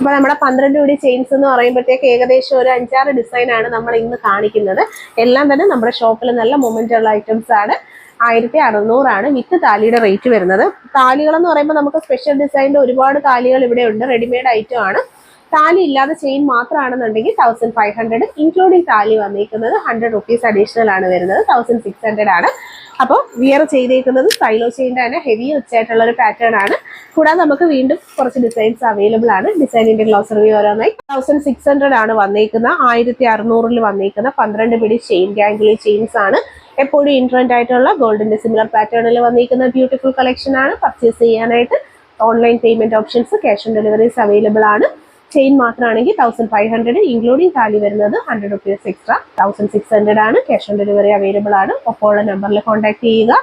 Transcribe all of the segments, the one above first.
അപ്പൊ നമ്മുടെ പന്ത്രണ്ട് പിടി ചെയിൻസ് എന്ന് പറയുമ്പോഴത്തേക്ക് ഏകദേശം ഒരു അഞ്ചാറ് ഡിസൈനാണ് നമ്മൾ ഇന്ന് കാണിക്കുന്നത്. എല്ലാം തന്നെ നമ്മുടെ ഷോപ്പിൽ നല്ല മൊമെന്റ് ഉള്ള ഐറ്റംസ് ആണ്. ആയിരത്തി അറുന്നൂറാണ് വിത്ത് താലിയുടെ റേറ്റ് വരുന്നത്. താലികൾ എന്ന് പറയുമ്പോൾ നമുക്ക് സ്പെഷ്യൽ ഡിസൈനിന്റെ ഒരുപാട് താലികൾ ഇവിടെ ഉണ്ട്. റെഡിമെയ്ഡ് ഐറ്റം ആണ്. താലി ഇല്ലാതെ ചെയിൻ മാത്രമാണെന്നുണ്ടെങ്കിൽ തൗസൻഡ് ഫൈവ് ഹൺഡ്രഡ് ഇൻക്ലൂഡിംഗ് താലി വന്നിരിക്കുന്നത് ഹൺഡ്രഡ് റുപ്പീസ് അഡീഷണൽ ആണ് വരുന്നത്. തൗസൻഡ് സിക്സ് ഹൺഡ്രഡ് ആണ്. അപ്പോൾ വിയർ ചെയ്തേക്കുന്നത് സൈലോ ചെയിന്റെ തന്നെ ഹെവി വെച്ചായിട്ടുള്ള ഒരു പാറ്റേൺ ആണ്. കൂടാതെ നമുക്ക് വീണ്ടും കുറച്ച് ഡിസൈൻസ് അവൈലബിൾ ആണ്. ഡിസൈനിന്റെ ഗ്ലോസ് റിവ്യൂ ഓരോന്നായി. തൗസൻഡ് സിക്സ് ഹൺഡ്രഡ് ആണ് വന്നേക്കുന്ന. ആയിരത്തി അറുന്നൂറിൽ വന്നേക്കുന്ന പന്ത്രണ്ട് പിടി ചെയിൻ ഗാംഗുലി ചെയിൻസ് ആണ്. എപ്പോഴും ഇൻട്രൻഡ് ആയിട്ടുള്ള ഗോൾഡിന്റെ സിമിലർ പാറ്റേണിൽ വന്നിരിക്കുന്ന ബ്യൂട്ടിഫുൾ കളക്ഷൻ ആണ്. പർച്ചേസ് ചെയ്യാനായിട്ട് online payment options cash on deliveries available ആണ്. ചെയിൻ മാത്രമാണെങ്കിൽ തൗസൻഡ് ഫൈവ് ഹൺഡ്രഡ് ഇൻക്ലൂഡിംഗ് താലി വരുന്നത് hundred rupees extra thousand six hundred ആണ്. ക്യാഷ് ഓൺ ഡെലിവറി അവൈലബിൾ ആണ്. ഒപ്പമുള്ള നമ്പറിൽ കോൺടാക്ട് ചെയ്യുക.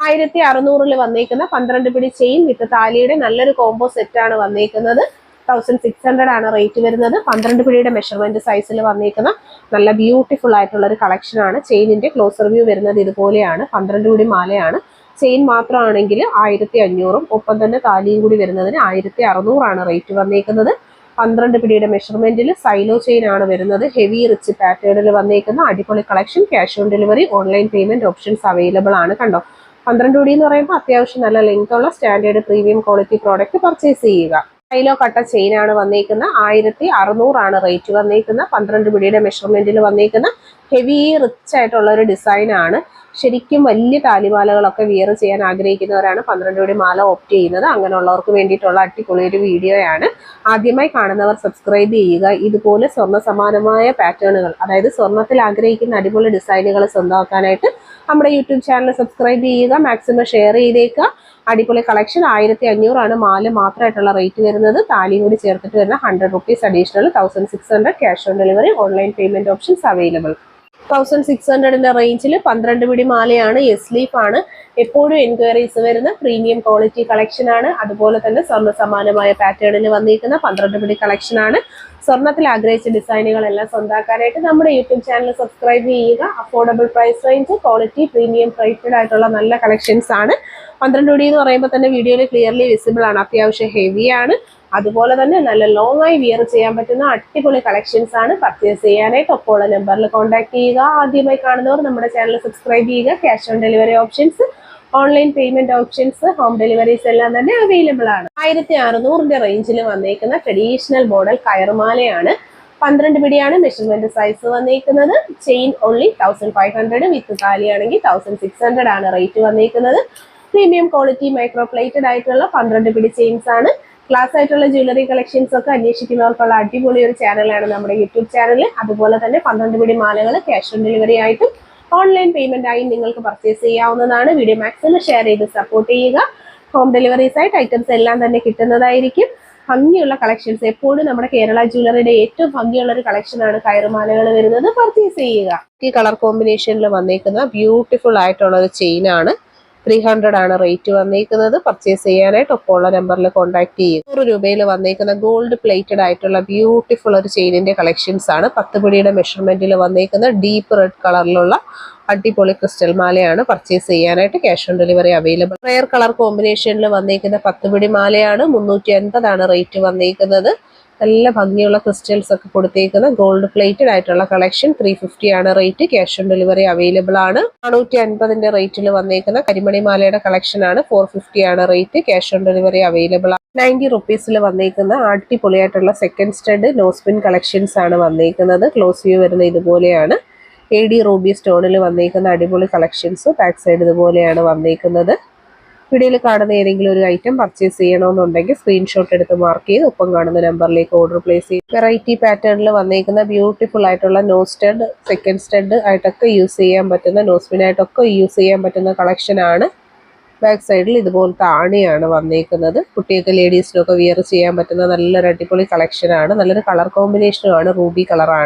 ആയിരത്തി അറുന്നൂറിൽ വന്നേക്കുന്ന പന്ത്രണ്ട് പിടി ചെയിൻ വിത്ത് താലിയുടെ നല്ലൊരു കോംബോ സെറ്റ് ആണ് വന്നേക്കുന്നത്. തൗസൻഡ് സിക്സ് ഹൺഡ്രഡ് ആണ് റേറ്റ് വരുന്നത്. പന്ത്രണ്ട് പിടിയുടെ മെഷർമെന്റ് സൈസിൽ വന്നേക്കുന്ന നല്ല ബ്യൂട്ടിഫുൾ ആയിട്ടുള്ള ഒരു കളക്ഷൻ ആണ്. ചെയിനിന്റെ ക്ലോസർ വ്യൂ വരുന്നത് ഇതുപോലെയാണ്. പന്ത്രണ്ട് പിടി മാലയാണ്. ചെയിൻ മാത്രമാണെങ്കിൽ ആയിരത്തി അഞ്ഞൂറും ഒപ്പം തന്നെ താലിയും കൂടി വരുന്നതിന് ആയിരത്തി അറുന്നൂറാണ് റേറ്റ് വന്നേക്കുന്നത്. പന്ത്രണ്ട് പിടിയുടെ മെഷർമെന്റിൽ സൈലോ ചെയിൻ ആണ് വരുന്നത്. ഹെവി റിച്ച് പാറ്റേണിൽ വന്നേക്കുന്ന അടിപൊളി collection cash on delivery online payment options available ആണ്. കണ്ടോ? പന്ത്രണ്ട് കൂടി എന്ന് പറയുമ്പോൾ അത്യാവശ്യം നല്ല ലെങ്ത് ഉള്ള standard premium quality product purchase ചെയ്യുക. കൈലോ കട്ട ചെയിൻ ആണ് വന്നേക്കുന്ന ആയിരത്തി അറുന്നൂറാണ് റേറ്റ് വന്നേക്കുന്ന പന്ത്രണ്ട് പിടിയുടെ മെഷർമെന്റിൽ വന്നേക്കുന്ന ഹെവി റിച്ച് ആയിട്ടുള്ള ഒരു ഡിസൈൻ ആണ്. ശരിക്കും വലിയ താലിമാലകളൊക്കെ വിയർ ചെയ്യാൻ ആഗ്രഹിക്കുന്നവരാണ് പന്ത്രണ്ട് പിടി മാല ഓപ്റ്റ് ചെയ്യുന്നത്. അങ്ങനെയുള്ളവർക്ക് വേണ്ടിയിട്ടുള്ള അടിപൊളി ഒരു വീഡിയോയാണ് ആദ്യമായി കാണുന്നവർ സബ്സ്ക്രൈബ് ചെയ്യുക. ഇതുപോലെ സ്വർണ സമാനമായ പാറ്റേണുകൾ അതായത് സ്വർണത്തിൽ ആഗ്രഹിക്കുന്ന അടിപൊളി ഡിസൈനുകൾ സ്വന്തമാക്കാനായിട്ട് നമ്മുടെ യൂട്യൂബ് ചാനൽ സബ്സ്ക്രൈബ് ചെയ്യുക മാക്സിമം ഷെയർ ചെയ്തേക്കുക. അടിപൊളി കളക്ഷൻ ആയിരത്തി അഞ്ഞൂറാണ് മാല മാത്രമായിട്ടുള്ള റേറ്റ് വരുന്നത്. താലിയും കൂടി ചേർത്തിട്ട് വരുന്ന hundred rupees additional thousand six hundred cash on delivery online payment options available thousand six ഹൺഡ്രഡിന്റെ റേഞ്ചിൽ പന്ത്രണ്ട് പിടി മാലയാണ് എസ് ലീഫാണ് എപ്പോഴും എൻക്വയറീസ് വരുന്ന പ്രീമിയം ക്വാളിറ്റി കളക്ഷൻ ആണ്. അതുപോലെ തന്നെ സ്വർണ സമാനമായ പാറ്റേണിൽ വന്നിരിക്കുന്ന പന്ത്രണ്ട് പിടി കളക്ഷൻ ആണ്. സ്വർണത്തിൽ ആഗ്രഹിച്ച ഡിസൈനുകളെല്ലാം സ്വന്താക്കാനായിട്ട് നമ്മുടെ യൂട്യൂബ് ചാനൽ സബ്സ്ക്രൈബ് ചെയ്യുക. Affordable price range quality premium പ്രൈറ്റഡ് ആയിട്ടുള്ള നല്ല കളക്ഷൻസ് ആണ്. പന്ത്രണ്ട് പിടി എന്ന് പറയുമ്പോൾ തന്നെ വീഡിയോയിൽ ക്ലിയർലി വിസിബിൾ ആണ്. അത്യാവശ്യം ഹെവിയാണ് അതുപോലെ തന്നെ നല്ല ലോങ് ആയി വിയർ ചെയ്യാൻ പറ്റുന്ന അടിപൊളി കളക്ഷൻസ് ആണ് പർച്ചേസ് ചെയ്യാനായിട്ട് ഒപ്പമുള്ള നമ്പറിൽ കോൺടാക്ട് ചെയ്യുക. ആദ്യമായി കാണുന്നവർ നമ്മുടെ ചാനൽ സബ്സ്ക്രൈബ് ചെയ്യുക. Cash on delivery options online payment options home deliveries എല്ലാം തന്നെ അവൈലബിൾ ആണ്. ആയിരത്തി അറുന്നൂറിന്റെ റേഞ്ചിൽ വന്നേക്കുന്ന ട്രഡീഷണൽ മോഡൽ കയർമാലയാണ് പന്ത്രണ്ട് പിടിയാണ് മെഷർമെന്റ് സൈസ് വന്നിരിക്കുന്നത് chain only thousand five hundred with താലിയാണെങ്കിൽ thousand six hundred ആണ് റേറ്റ് വന്നിരിക്കുന്നത് പ്രീമിയം ക്വാളിറ്റി മൈക്രോ പ്ലേറ്റഡ് ആയിട്ടുള്ള പന്ത്രണ്ട് പിടി ചെയിൻസ് ആണ്. ക്ലാസ് ആയിട്ടുള്ള ജ്വല്ലറി കളക്ഷൻസ് ഒക്കെ അന്വേഷിക്കുന്നവർക്കുള്ള അടിപൊളി ഒരു ചാനലാണ് നമ്മുടെ യൂട്യൂബ് ചാനൽ അതുപോലെ തന്നെ പന്ത്രണ്ട് പിടി മാലകൾ ക്യാഷ് ഓൺ ഡെലിവറി ആയിട്ടും ഓൺലൈൻ പേയ്മെന്റ് ആയി നിങ്ങൾക്ക് പർച്ചേസ് ചെയ്യാവുന്നതാണ്. വീഡിയോ മാക്സിമം ഷെയർ ചെയ്ത് സപ്പോർട്ട് ചെയ്യുക. ഹോം ഡെലിവറീസ് ആയിട്ട് ഐറ്റംസ് എല്ലാം തന്നെ കിട്ടുന്നതായിരിക്കും. ഭംഗിയുള്ള കളക്ഷൻസ് എപ്പോഴും നമ്മുടെ കേരള ജ്വല്ലറിയുടെ ഏറ്റവും ഭംഗിയുള്ള ഒരു കളക്ഷനാണ് കയറുമാലകൾ വരുന്നത്. പർച്ചേസ് ചെയ്യുക. ഈ കളർ കോമ്പിനേഷനിൽ വന്നേക്കുന്ന ബ്യൂട്ടിഫുൾ ആയിട്ടുള്ള ഒരു ചെയിനാണ് ത്രീ ഹൺഡ്രഡ് ആണ് റേറ്റ് വന്നേക്കുന്നത്. പർച്ചേസ് ചെയ്യാനായിട്ട് ഒപ്പമുള്ള നമ്പറിൽ കോൺടാക്ട് ചെയ്യും നൂറ് രൂപയിൽ വന്നേക്കുന്ന ഗോൾഡ് പ്ലേറ്റഡ് ആയിട്ടുള്ള ബ്യൂട്ടിഫുൾ ഒരു ചെയിനിന്റെ കളക്ഷൻസ് ആണ്. പത്ത് പിടിയുടെ മെഷർമെന്റിൽ വന്നേക്കുന്ന ഡീപ്പ് റെഡ് കളറിലുള്ള അടിപൊളി ക്രിസ്റ്റൽ മാലയാണ് പർച്ചേസ് ചെയ്യാനായിട്ട് cash on delivery available rare colour കോമ്പിനേഷനിൽ വന്നേക്കുന്ന പത്ത് പിടി മാലയാണ്. മുന്നൂറ്റി അൻപതാണ് റേറ്റ് വന്നേക്കുന്നത്. നല്ല ഭംഗിയുള്ള ക്രിസ്റ്റൽസ് ഒക്കെ കൊടുത്തേക്കുന്ന ഗോൾഡ് പ്ലേറ്റഡ് ആയിട്ടുള്ള കളക്ഷൻ ത്രീ ഫിഫ്റ്റി ആണ്. Rate cash on delivery available ആണ്. നാനൂറ്റി അൻപതിന്റെ റേറ്റിൽ വന്നേക്കുന്ന കരിമണി മാലയുടെ കളക്ഷൻ ആണ്. ഫോർ ഫിഫ്റ്റി ആണ് rate cash on delivery available ആണ്. നയന്റി റുപ്പീസിൽ വന്നേക്കുന്ന അടിപൊളിയായിട്ടുള്ള സെക്കൻഡ് സ്റ്റഡ് നോസ്പിൻ കളക്ഷൻസ് ആണ് വന്നേക്കുന്നത്. ക്ലോസ് വ്യൂ വരുന്ന ഇതുപോലെയാണ്. എ ഡി റൂബി സ്റ്റോണിൽ വന്നേക്കുന്ന അടിപൊളി കളക്ഷൻസ് ബാക്ക് സൈഡ് ഇതുപോലെയാണ് വന്നേക്കുന്നത്. വീഡിയോയിൽ കാണുന്ന ഏതെങ്കിലും ഒരു ഐറ്റം പർച്ചേസ് ചെയ്യണമെന്നുണ്ടെങ്കിൽ സ്ക്രീൻഷോട്ട് എടുത്ത് മാർക്ക് ചെയ്ത് ഒപ്പം കാണുന്ന നമ്പറിലേക്ക് ഓർഡർ പ്ലേസ് ചെയ്യും വെറൈറ്റി പാറ്റേണിൽ വന്നേക്കുന്ന ബ്യൂട്ടിഫുൾ ആയിട്ടുള്ള നോ സ്റ്റഡ് സെക്കൻഡ് സ്റ്റഡ് ആയിട്ടൊക്കെ യൂസ് ചെയ്യാൻ പറ്റുന്ന നോസ്പിനായിട്ടൊക്കെ യൂസ് ചെയ്യാൻ പറ്റുന്ന കളക്ഷൻ ആണ്. ബാക്ക് സൈഡിൽ ഇതുപോലത്തെ ആണിയാണ് വന്നേക്കുന്നത്. കുട്ടികൾക്ക് ലേഡീസിനൊക്കെ വിയർ ചെയ്യാൻ പറ്റുന്ന നല്ലൊരു അടിപൊളി കളക്ഷൻ ആണ്. നല്ലൊരു കളർ കോമ്പിനേഷനുമാണ് റൂബി കളറാണ്